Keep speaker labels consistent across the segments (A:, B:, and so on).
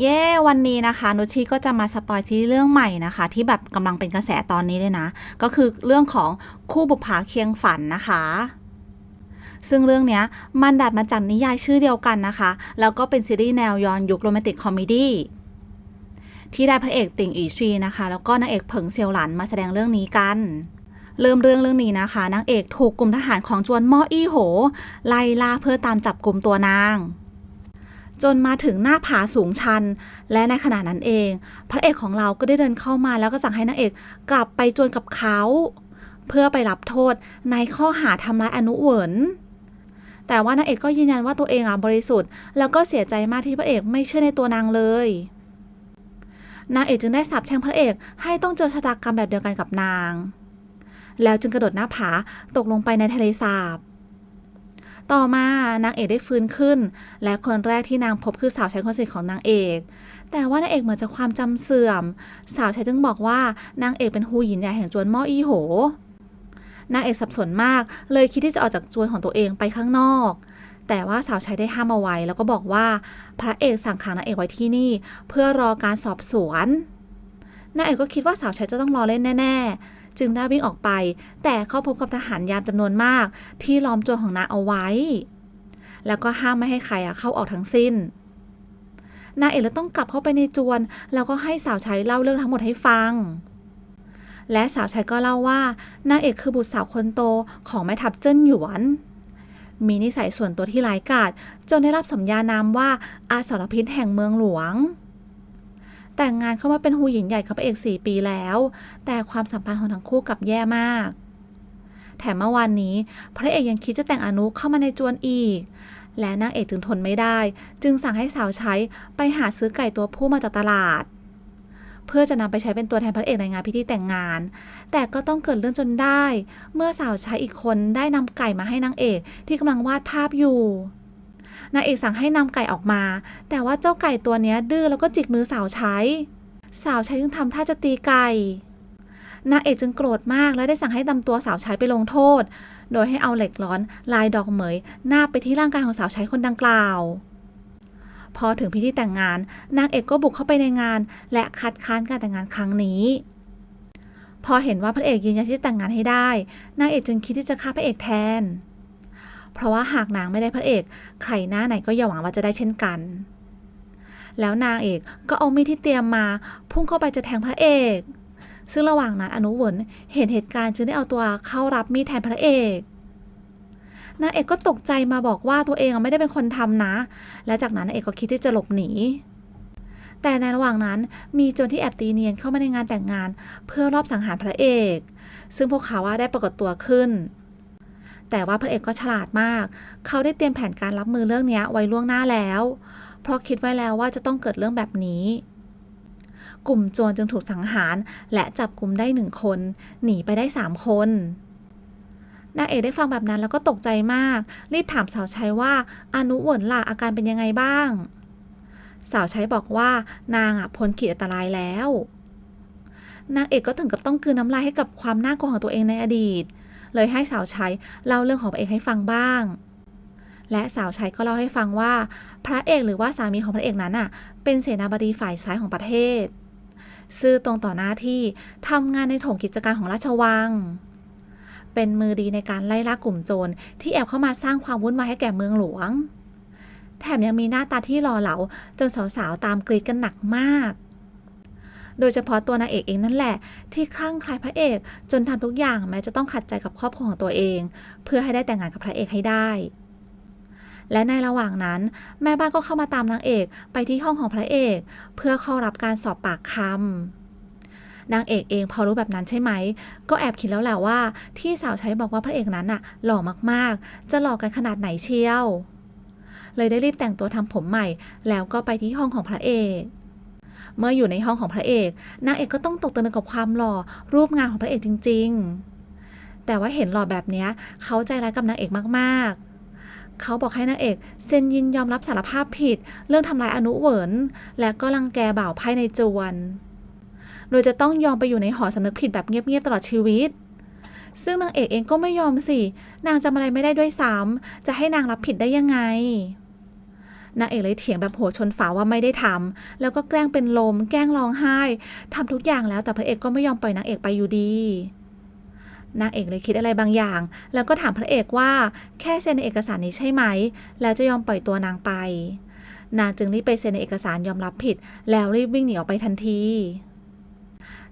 A: เย้วันนี้นะคะนุชชีก็จะมาสปอยซีรีส์เรื่องใหม่นะคะ ที่แบบกำลังเป็นกระแสตอนนี้เลยนะ ก็คือเรื่องของคู่บุปผาเคียงฝันนะคะ ซึ่งเรื่องนี้มันดัดมาจากนิยายชื่อเดียวกันนะคะ แล้วก็เป็นซีรีส์แนวย้อนยุคโรแมนติกคอมเมดี้ที่ได้พระเอกติ่งอีชี นะคะ แล้วก็นางเอกเผิงเซียวหลันมาแสดงเรื่องนี้กันเริ่มเรื่องเรื่องนี้นะคะนางเอกถูกกลุ่มทหารของจวนม่ออี้โห ไล่ล่าเพื่อตามจับกลุ่มตัวนาง จนมาถึงหน้าผาสูงชัน และในขณะนั้นเอง พระเอกของเราก็ได้เดินเข้ามาแล้วก็สั่งให้นางเอกกลับไปจวนกับเขา เพื่อไปรับโทษในข้อหาทำร้ายอนุเวินแต่ว่านางเอกก็ยืนยันว่าตัวเองอะบริสุทธิ์ แล้วก็เสียใจมากที่พระเอกไม่เชื่อในตัวนางเลยนางเอกจึงได้สาปแช่งพระเอกให้ต้องเจอชะตากรรมแบบเดียวกันกับนาง แล้วจึงกระโดดหน้าผาตกลงไปในทะเลสาบ ต่อมานางเอกได้ฟื้นขึ้น และคนแรกที่นางพบคือสาวใช้คนสนิทของนางเอก แต่ว่านางเอกเหมือนจะความจำเสื่อม สาวใช้จึงบอกว่านางเอกเป็นฮูหยินใหญ่แห่งจวนม่ออี้โหนางเอกสับสนมาก เลยคิดที่จะออกจากจวนของตัวเองไปข้างนอก แต่ว่าสาวใช้ได้ห้ามเอาไว้ แล้วก็บอกว่าพระเอกสั่งขังนางเอกไว้ที่นี่ เพื่อรอการสอบสวนนางเอกก็คิดว่าสาวใช้จะต้องรอเล่นแน่ ๆ จึงได้วิ่งออกไป แต่เข้าพบกับทหารยามจำนวนมาก ที่ล้อมจวนของนาเอาไว้ แล้วก็ห้ามไม่ให้ใครอะเข้าออกทั้งสิ้นนาเอกเลยต้องกลับเข้าไปในจวน แล้วก็ให้สาวใช้เล่าเรื่องทั้งหมดให้ฟัง และสาวใช้ก็เล่าว่านางเอกคือบุตรสาวคนโตของแม่ทัพเจิ้นหยวน มีนิสัยส่วนตัวที่ร้ายกาจจนได้รับสัญญานามว่าอาสรพิษแห่งเมืองหลวง แต่งงานเข้ามาเป็นฮูหญินใหญ่กับพระเอกสี่ปีแล้ว แต่ความสัมพันธ์ของทั้งคู่กลับแย่มาก แถมเมื่อวานนี้ พระเอกยังคิดจะแต่งอนุเข้ามาในจวนอีก และนางเอกจึงทนไม่ได้ จึงสั่งให้สาวใช้ไปหาซื้อไก่ตัวผู้มาจากตลาด เพื่อจะนำไปใช้เป็นตัวแทนพระเอกในงานพิธีแต่งงาน แต่ก็ต้องเกิดเรื่องจนได้ เมื่อสาวใช้อีกคนได้นำไก่มาให้นางเอกที่กำลังวาดภาพอยู่ นางเอกสั่งให้นำไก่ออกมา แต่ว่าเจ้าไก่ตัวนี้ดื้อแล้วก็จิกมือสาวใช้ สาวใช้จึงทำท่าจะตีไก่นางเอกจึงโกรธมากและได้สั่งให้นำตัวสาวใช้ไปลงโทษ โดยให้เอาเหล็กร้อนลายดอกเหมยนาบไปที่ร่างกายของสาวใช้คนดังกล่าว พอถึงพิธีแต่งงาน นางเอกก็บุกเข้าไปในงาน และคัดค้านการแต่งงานครั้งนี้ พอเห็นว่าพระเอกยืนยันที่จะแต่งงานให้ได้ นางเอกจึงคิดที่จะฆ่าพระเอกแทน เพราะว่าหากนางไม่ได้พระเอก ใครหน้าไหนก็อย่าหวังว่าจะได้เช่นกัน แล้วนางเอกก็เอามีดที่เตรียมมา พุ่งเข้าไปจะแทงพระเอก ซึ่งระหว่างนั้นอนุเวินเห็นเหตุการณ์จึงได้เอาตัวเข้ารับมีดแทนพระเอกนางเอกก็ตกใจมาบอกว่าตัวเองไม่ได้เป็นคนทำนะ และจากนั้นนางเอกก็คิดที่จะหลบหนี แต่ในระหว่างนั้นมีโจรที่แอบตีเนียนเข้ามาในงานแต่งงาน เพื่อรอบสังหารพระเอก ซึ่งพวกเขาว่าได้ปรากฏตัวขึ้น แต่ว่าพระเอกก็ฉลาดมาก เขาได้เตรียมแผนการรับมือเรื่องนี้ไว้ล่วงหน้าแล้ว เพราะคิดไว้แล้วว่าจะต้องเกิดเรื่องแบบนี้ กลุ่มโจรจึงถูกสังหาร และจับกลุ่มได้หนึ่งคน หนีไปได้สามคนนางเอกได้ฟังแบบนั้นแล้วก็ตกใจมาก รีบถามสาวใช้ว่าอนุเหวินล่ะอาการเป็นยังไงบ้าง สาวใช้บอกว่านางอะพ้นขีดอันตรายแล้วนางเอกก็ถึงกับต้องกลืนน้ำลายให้กับความน่ากลัวของตัวเองในอดีต เลยให้สาวใช้เล่าเรื่องของพระเอกให้ฟังบ้าง และสาวใช้ก็เล่าให้ฟังว่า พระเอกหรือว่าสามีของพระเอกนั้นอะ เป็นเสนาบดีฝ่ายซ้ายของประเทศ ซื่อตรงต่อหน้าที่ทำงานในถงกิจการของราชวัง เป็นมือดีในการไล่ล่ากลุ่มโจรที่แอบเข้ามาสร้างความวุ่นวายให้แก่เมืองหลวง แถมยังมีหน้าตาที่หล่อเหลาจนสาวๆตามกรีดกันหนักมาก โดยเฉพาะตัวนางเอกเองนั่นแหละ ที่คลั่งคล้ายพระเอก จนทำทุกอย่างแม้จะต้องขัดใจกับครอบครัวของตัวเอง เพื่อให้ได้แต่งงานกับพระเอกให้ได้และในระหว่างนั้น แม่บ้านก็เข้ามาตามนางเอกไปที่ห้องของพระเอก เพื่อเข้ารับการสอบปากคำนางเอกเองพอรู้แบบนั้นใช่ไหม ก็แอบคิดแล้วแหละว่า ที่สาวใช้บอกว่าพระเอกนั้นน่ะ หล่อมากๆ จะหล่อกันขนาดไหนเชียว เลยได้รีบแต่งตัวทำผมใหม่ แล้วก็ไปที่ห้องของพระเอก เมื่ออยู่ในห้องของพระเอกนางเอกก็ต้องตกตะลึงกับความหล่อรูปงานของพระเอกจริง ๆ แต่ว่าเห็นหล่อแบบนี้เขาใจร้ายกับนางเอกมากๆ เขาบอกให้นางเอกเซ็นยินยอมรับสารภาพผิด เรื่องทำลายอนุเวินและก็รังแกบ่าวไพ่ในจวน โดยจะต้องยอมไปอยู่ในหอสำนึกผิดแบบเงียบๆตลอดชีวิตซึ่งนางเอกเองก็ไม่ยอมสิ นางจำอะไรไม่ได้ด้วยซ้ำจะให้นางรับผิดได้ยังไง นางเอกเลยเถียงแบบโหชนฝาว่าไม่ได้ทำแล้วก็แกล้งเป็นลม แกล้งร้องไห้ทำทุกอย่างแล้วแต่พระเอกก็ไม่ยอมปล่อยนางเอกไปอยู่ดีนางเอกเลยคิดอะไรบางอย่าง แล้วก็ถามพระเอกว่าแค่เซ็นในเอกสารนี้ใช่ไหม แล้วจะยอมปล่อยตัวนางไป นางจึงรีบไปเซ็นในเอกสารยอมรับผิด แล้วรีบวิ่งหนีออกไปทันที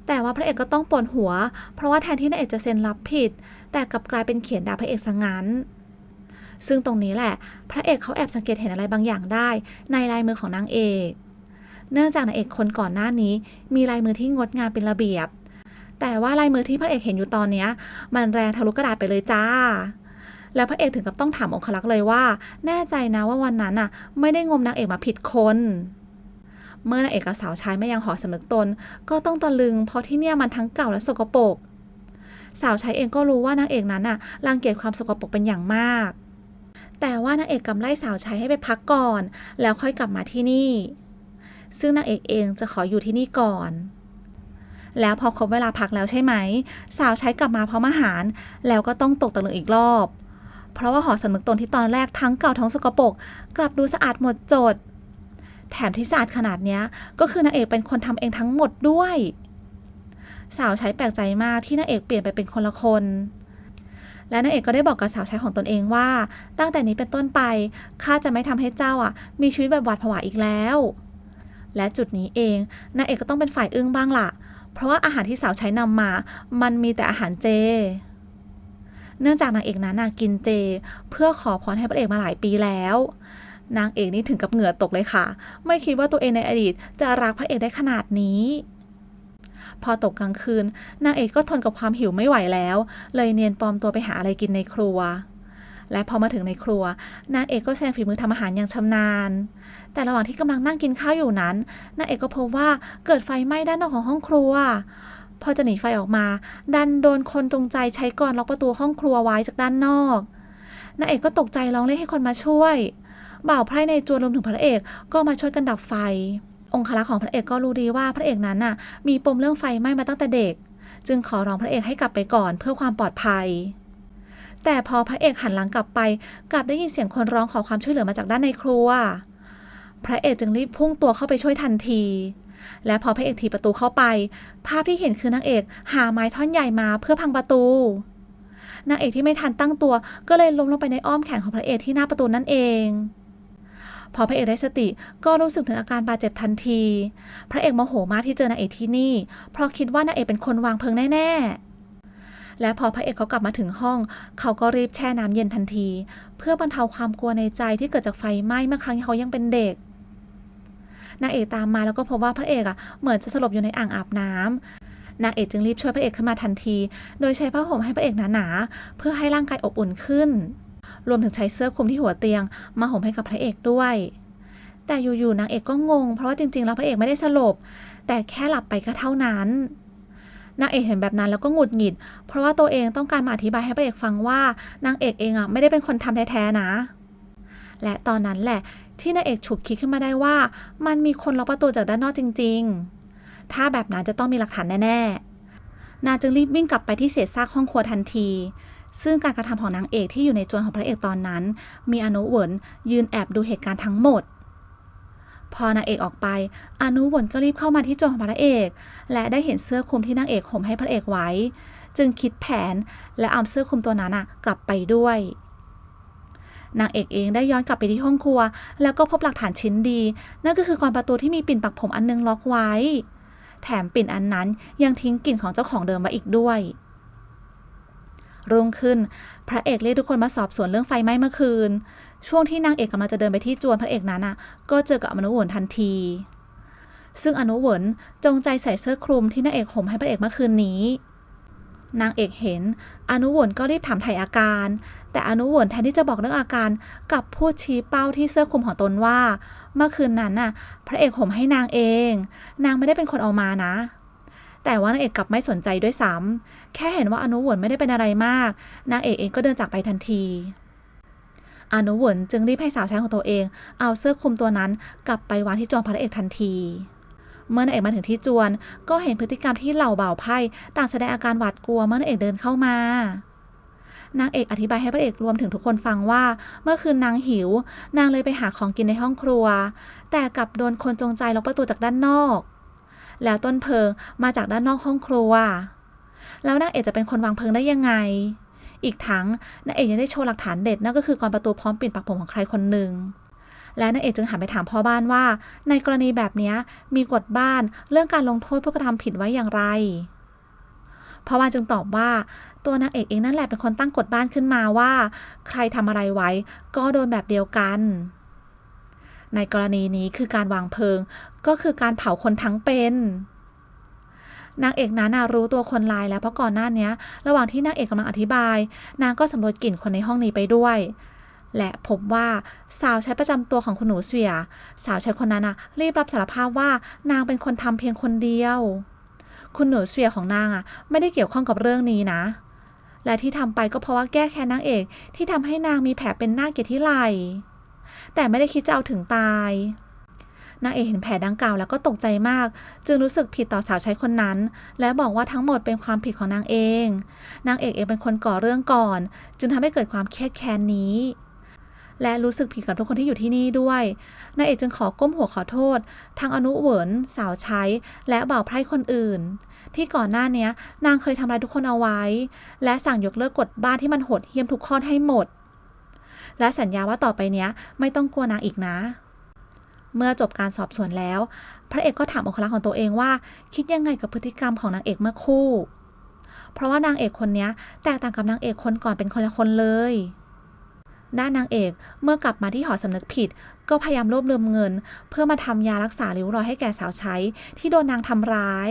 A: แต่ว่าพระเอกก็ต้องปวดหัว เพราะว่าแทนที่นางเอกจะเซ็นรับผิด แต่กลับกลายเป็นเขียนด่าพระเอกซะงั้น ซึ่งตรงนี้แหละ พระเอกเขาแอบสังเกตเห็นอะไรบางอย่างได้ ในลายมือของนางเอก เนื่องจากนางเอกคนก่อนหน้านี้ มีลายมือที่งดงามเป็นระเบียบ แต่ว่าลายมือที่พระเอกเห็นอยู่ตอนนี้มันแรงทะลุกระดาษไปเลยจ้า แล้วพระเอกถึงกับต้องถามองคลักษ์เลยว่า แน่ใจนะว่าวันนั้นน่ะ ไม่ได้งมนางเอกมาผิดคนเมื่อนางเอกกับสาวใช้ไม่ยังหอสำนึกตน ก็ต้องตะลึงเพราะที่เนี่ยมันทั้งเก่าและสกปรก สาวใช้เองก็รู้ว่านางเอกนั้นน่ะรังเกียจความสกปรกเป็นอย่างมาก แต่ว่านางเอกกำไล่สาวใช้ให้ไปพักก่อน แล้วค่อยกลับมาที่นี่ ซึ่งนางเอกเองจะขออยู่ที่นี่ก่อน แล้วพอครบเวลาพักแล้วใช่ไหม สาวใช้กลับมาพร้อมอาหาร แล้วก็ต้องตกตะลึงอีกรอบ เพราะว่าหอสำนึกตนที่ตอนแรกทั้งเก่าทั้งสกปรกกลับดูสะอาดหมดจด แถมที่สะอาดขนาดนี้ก็คือนางเอกเป็นคนทำเองทั้งหมดด้วย สาวใช้แปลกใจมากที่นางเอกเปลี่ยนไปเป็นคนละคน และนางเอกก็ได้บอกกับสาวใช้ของตนเองว่า ตั้งแต่นี้เป็นต้นไปข้าจะไม่ทำให้เจ้าอะ มีชีวิตแบบหวาดผวาอีกแล้ว และจุดนี้เองนางเอกก็ต้องเป็นฝ่ายอึ้งบ้างล่ะ เพราะว่าอาหารที่สาวใช้นำมา มันมีแต่อาหารเจ เนื่องจากนางเอกนั้นกินเจ เพื่อขอพรให้พระเอกมาหลายปีแล้วนางเอกนี่ถึงกับเหงื่อตกเลยค่ะ ไม่คิดว่าตัวเองในอดีตจะรักพระเอกได้ขนาดนี้ พอตกกลางคืน นางเอกก็ทนกับความหิวไม่ไหวแล้ว เลยเนียนปลอมตัวไปหาอะไรกินในครัว และพอมาถึงในครัว นางเอกก็แสดงฝีมือทำอาหารอย่างชำนาญ แต่ระหว่างที่กำลังนั่งกินข้าวอยู่นั้น นางเอกก็พบว่าเกิดไฟไหม้ด้านนอกของห้องครัวพอจะหนีไฟออกมา ดันโดนคนจงใจใช้กรล็อกประตูห้องครัวไว้จากด้านนอกนางเอกก็ตกใจร้องเรียกให้คนมาช่วย บ่าวไพร่ในจวนรวมถึงพระเอกก็มาช่วยกันดับไฟ องคลักษ์ของพระเอกก็รู้ดีว่าพระเอกนั้นน่ะ มีปมเรื่องไฟไหม้มาตั้งแต่เด็ก จึงขอร้องพระเอกให้กลับไปก่อนเพื่อความปลอดภัย แต่พอพระเอกหันหลังกลับไป กลับได้ยินเสียงคนร้องขอความช่วยเหลือมาจากด้านในครัว พระเอกจึงรีบพุ่งตัวเข้าไปช่วยทันที และพอพระเอกถีบประตูเข้าไป ภาพที่เห็นคือนางเอกหาไม้ท่อนใหญ่มาเพื่อพังประตูนางเอกที่ไม่ทันตั้งตัว ก็เลยล้มลงไปในอ้อมแขนของพระเอกที่หน้าประตูนั่นเอง พอพระเอกได้สติก็รู้สึกถึงอาการบาดเจ็บทันที พระเอกโมโหมากที่เจอนางเอกที่นี่ เพราะคิดว่านางเอกเป็นคนวางเพลิงแน่ๆ และพอพระเอกเขากลับมาถึงห้อง เขาก็รีบแช่น้ำเย็นทันที เพื่อบรรเทาความกลัวในใจที่เกิดจากไฟไหม้เมื่อครั้งที่เขายังเป็นเด็กนางเอกตามมาแล้วก็พบว่าพระเอกอะเหมือนจะสลบอยู่ในอ่างอาบน้ำนางเอกจึงรีบช่วยพระเอกขึ้นมาทันที โดยใช้ผ้าห่มให้พระเอกหนาๆเพื่อให้ร่างกายอบอุ่นขึ้น รวมถึงใช้เสื้อคลุมที่หัวเตียง มาห่มให้กับพระเอกด้วย แต่อยู่ๆนางเอกก็งง เพราะว่าจริงๆ แล้วพระเอกไม่ได้สลบ แต่แค่หลับไปก็เท่านั้นนางเอกเห็นแบบนั้นแล้วก็หงุดหงิด เพราะว่าตัวเองต้องการมาอธิบายให้พระเอกฟังว่านางเอกเองอะไม่ได้เป็นคนทำแท้ๆนะ และตอนนั้นแหละที่นางเอกฉุกคิดขึ้นมาได้ว่า มันมีคนล็อกประตูจากด้านนอกจริง ๆ ถ้าแบบนั้นจะต้องมีหลักฐานแน่ๆ นางจึงรีบวิ่งกลับไปที่เศษซากห้องครัวทันที ซึ่งการกระทำของนางเอกที่อยู่ในจวนของพระเอกตอนนั้น มีอนุหวนยืนแอบดูเหตุการณ์ทั้งหมด พอนางเอกออกไปอนุหวนก็รีบเข้ามาที่จวนของพระเอก และได้เห็นเสื้อคลุมที่นางเอกห่มให้พระเอกไว้ จึงคิดแผนและเอาเสื้อคลุมตัวนั้นกลับไปด้วยนางเอกเองได้ย้อนกลับไปที่ห้องครัว แล้วก็พบหลักฐานชิ้นดี นั่นก็คือกรประตูที่มีปิ่นปักผมอันนึงล็อกไว้ แถมปิ่นอันนั้นยังทิ้งกลิ่นของเจ้าของเดิมมาอีกด้วย รุ่งขึ้น พระเอกเรียกทุกคนมาสอบสวนเรื่องไฟไหม้เมื่อคืน ช่วงที่นางเอกกำลังจะเดินไปที่จวนพระเอกนั้นน่ะ ก็เจอกับอนุหวนทันที ซึ่งอนุหวนจงใจใส่เสื้อคลุมที่นางเอกห่มให้พระเอกเมื่อคืนนี้นางเอกเห็น อนุวนก็รีบถามไถ่อาการ แต่อนุวนแทนที่จะบอกเรื่องอาการกลับพูดชี้เป้าที่เสื้อคลุมของตนว่า เมื่อคืนนั้นน่ะ พระเอกห่มให้นางเอง นางไม่ได้เป็นคนเอามานะ แต่ว่านางเอกกลับไม่สนใจด้วยซ้ำแค่เห็นว่าอนุวนไม่ได้เป็นอะไรมาก นางเอกเองก็เดินจากไปทันที อนุวนจึงรีบให้สาวใช้ของตัวเอง เอาเสื้อคลุมตัวนั้นกลับไปวางที่จวนพระเอกทันที เมื่อนางเอกมาถึงที่จวน ก็เห็นพฤติกรรมที่เหล่าบ่าวไพ่ต่างแสดงอาการหวาดกลัวเมื่อนางเอกเดินเข้ามานางเอกอธิบายให้พระเอกรวมถึงทุกคนฟังว่า เมื่อคืนนางหิว นางเลยไปหาของกินในห้องครัว แต่กลับโดนคนจงใจล็อกประตูจากด้านนอก แล้วต้นเพลิงมาจากด้านนอกห้องครัว แล้วนางเอกจะเป็นคนวางเพลิงได้ยังไง อีกทั้งนางเอกยังได้โชว์หลักฐานเด็ดนั่นก็คือกรอนประตูพร้อมปิดปากผมของใครคนหนึ่งและนางเอกจึงหันไปถามพ่อบ้านว่า ในกรณีแบบนี้มีกฎบ้านเรื่องการลงโทษผู้กระทำผิดไว้อย่างไรพ่อบ้านจึงตอบว่า ตัวนางเอกเองนั่นแหละเป็นคนตั้งกฎบ้านขึ้นมาว่า ใครทำอะไรไว้ ก็โดนแบบเดียวกัน ในกรณีนี้คือการวางเพลิง ก็คือการเผาคนทั้งเป็นนางเอกนั้นรู้ตัวคนร้ายแล้วเพราะก่อนหน้านี้ระหว่างที่นางเอกกำลังอธิบาย นางก็สำรวจกลิ่นคนในห้องนี้ไปด้วย และพบว่าสาวใช้ประจำตัวของคุณหนูเสีย สาวใช้คนนั้นนะรีบรับสารภาพว่านางเป็นคนทำเพียงคนเดียว คุณหนูเสียของนางอะ ไม่ได้เกี่ยวข้องกับเรื่องนี้นะ และที่ทำไปก็เพราะว่าแก้แค้นนางเอกที่ทำให้นางมีแผลเป็นหน้าเกียดที่ไหล แต่ไม่ได้คิดจะเอาถึงตายนางเอกเห็นแผลดังกล่าวแล้วก็ตกใจมาก จึงรู้สึกผิดต่อสาวใช้คนนั้น และบอกว่าทั้งหมดเป็นความผิดของนางเอง นางเอกเองเป็นคนก่อเรื่องก่อน จึงทำให้เกิดความเครียดแค้นนี้ และรู้สึกผิดกับทุกคนที่อยู่ที่นี่ด้วยนางเอกจึงขอก้มหัวขอโทษทางอนุเหวินสาวใช้ และบ่าวไพร่คนอื่น ที่ก่อนหน้าเนี้นางเคยทำร้ายทุกคนเอาไว้ และสั่งยกเลิกกฎบ้านที่มันโหดเหี้ยมทุกข้อให้หมด และสัญญาว่าต่อไปเนี้ยไม่ต้องกลัวนางอีกนะ เมื่อจบการสอบสวนแล้ว พระเอกก็ถามองคลักษ์ของตัวเองว่า คิดยังไงกับพฤติกรรมของนางเอกเมื่อคู่ เพราะว่านางเอกคนนี้แตกต่างกับนางเอกคนก่อนเป็นคนละคนเลยด้านนางเอกเมื่อกลับมาที่หอสำนึกผิด ก็พยายามรวบรวมเงิน เพื่อมาทำยารักษาริ้วรอยให้แก่สาวใช้ ที่โดนนางทำร้าย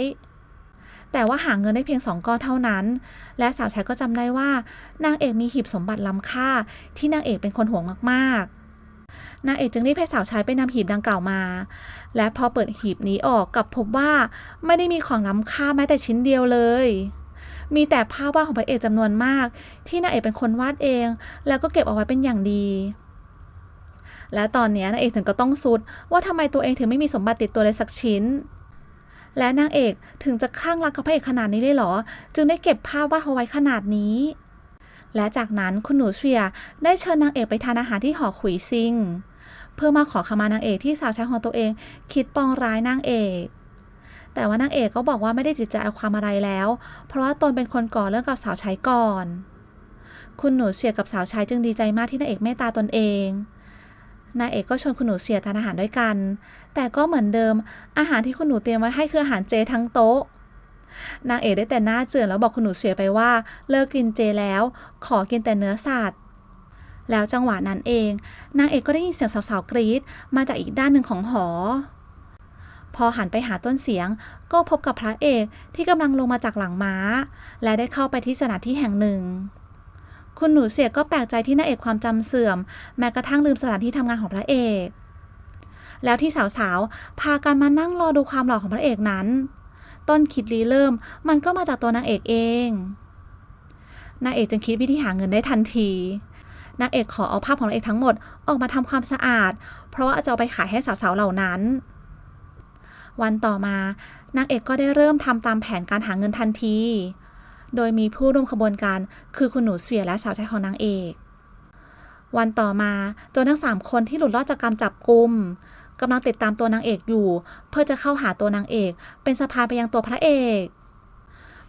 A: แต่ว่าหาเงินได้เพียงสองก้อนเท่านั้น และสาวใช้ก็จำได้ว่า นางเอกมีหีบสมบัติล้ำค่า ที่นางเอกเป็นคนห่วงมากๆ นางเอกจึงรีบให้สาวใช้ไปนำหีบดังกล่าวมา และพอเปิดหีบนี้ออกกับพบว่าไม่ได้มีของล้ำค่าแม้แต่ชิ้นเดียวเลย มีแต่ภาพวาดของพระเอกจำนวนมาก ที่นางเอกเป็นคนวาดเอง แล้วก็เก็บเอาไว้เป็นอย่างดีและตอนนี้นางเอกถึงก็ต้องสุดว่าทำไมตัวเองถึงไม่มีสมบัติติดตัวเลยสักชิ้น และนางเอกถึงจะคลั่งรักกับพระเอกขนาดนี้เลยเหรอ จึงได้เก็บภาพวาดเอาไว้ขนาดนี้ และจากนั้นคุณหนูเชียได้เชิญนางเอกไปทานอาหารที่หอขุยซิง เพื่อมาขอขมานางเอกที่สาวใช้ของตัวเอง คิดปองร้ายนางเอกแต่ว่านางเอกก็บอกว่าไม่ได้ติดใจเอาความอะไรแล้ว เพราะว่าตนเป็นคนก่อเรื่องกับสาวใช้ก่อน คุณหนูเสียกับสาวใช้จึงดีใจมากที่นางเอกเมตตาตนเอง นางเอกก็ชวนคุณหนูเสียทานอาหารด้วยกัน แต่ก็เหมือนเดิม อาหารที่คุณหนูเตรียมไว้ให้คืออาหารเจทั้งโต๊ะ นางเอกได้แต่หน้าเจือนแล้วบอกคุณหนูเสียไปว่า เลิกกินเจแล้ว ขอกินแต่เนื้อสัตว์ แล้วจังหวะนั้นเอง นางเอกก็ได้ยินเสียงสาวๆกรี๊ดมาจากอีกด้านหนึ่งของหอ พอหันไปหาต้นเสียง ก็พบกับพระเอกที่กำลังลงมาจากหลังม้า และได้เข้าไปที่สถานที่แห่งหนึ่ง คุณหนูเสียก็แปลกใจที่นางเอกความจำเสื่อม แม้กระทั่งลืมสถานที่ทำงานของพระเอก แล้วที่สาวๆ พากันมานั่งรอดูความหล่อของพระเอกนั้น ต้นคิดรีเริ่มมันก็มาจากตัวนางเอกเองนางเอกจึงคิดวิธีหาเงินได้ทันทีนางเอกขอเอาภาพของนางเอกทั้งหมดออกมาทำความสะอาด เพราะว่าจะเอาไปขายให้สาวๆเหล่านั้น วันต่อมานางเอกก็ได้เริ่มทำตามแผนการหาเงินทันที โดยมีผู้ร่วมขบวนการ คือคุณหนูเสียและสาวใช้ของนางเอก วันต่อมาโจนทั้งสามคนที่หลุดรอดจากการจับกุมกำลังติดตามตัวนางเอกอยู่ เพื่อจะเข้าหาตัวนางเอก เป็นสะพานไปยังตัวพระเอก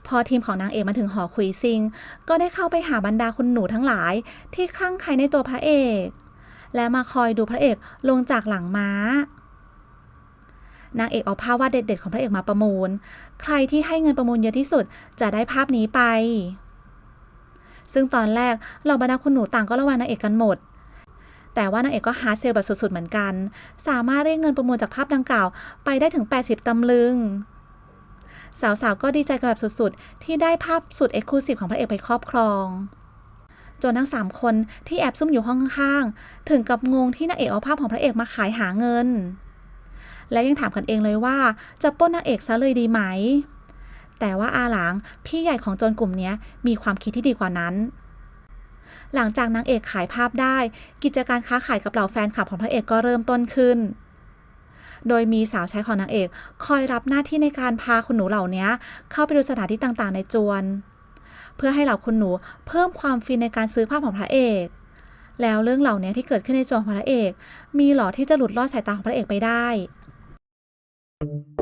A: พอทีมของนางเอกมาถึงหอคุยซิง ก็ได้เข้าไปหาบรรดาคุณหนูทั้งหลาย ที่คลั่งไคล้ในตัวพระเอก และมาคอยดูพระเอกลงจากหลังม้า นางเอกเอาภาพวาดเด็ด ๆ ของพระเอกมาประมูล ใครที่ให้เงินประมูลเยอะที่สุดจะได้ภาพนี้ไป ซึ่งตอนแรกเหล่าบรรดาคุณหนูต่างก็ระแวงนางเอกกันหมด แต่ว่านางเอกก็ฮาร์ดเซลแบบสุด ๆ เหมือนกัน สามารถเรียกเงินประมูลจากภาพดังกล่าวไปได้ถึง 80 ตำลึง สาวๆ ก็ดีใจกันแบบสุด ๆ ที่ได้ภาพสุดเอ็กซ์คลูซีฟของพระเอกไปครอบครองจนทั้งสามคนที่แอบซุ่มอยู่ห้องข้างๆถึงกับงงที่นางเอกเอาภาพของพระเอกมาขายหาเงิน และยังถามกันเองเลยว่า จะป้นนางเอกซะเลยดีไหม แต่ว่าอาหลางพี่ใหญ่ของโจรกลุ่มนี้มีความคิดที่ดีกว่านั้น หลังจากนางเอกขายภาพได้ กิจการค้าขายกับเหล่าแฟนคลับของพระเอกก็เริ่มต้นขึ้น โดยมีสาวใช้ของนางเอก คอยรับหน้าที่ในการพาคุณหนูเหล่านี้เข้าไปดูสถานที่ต่างๆ ในจวน เพื่อให้เหล่าคุณหนูเพิ่มความฟินในการซื้อภาพของพระเอกแล้วเรื่องเหล่านี้ที่เกิดขึ้นในตัวของพระเอก มีหรอที่จะหลุดลอดสายตาของพระเอกไปได้ thank mm -hmm. you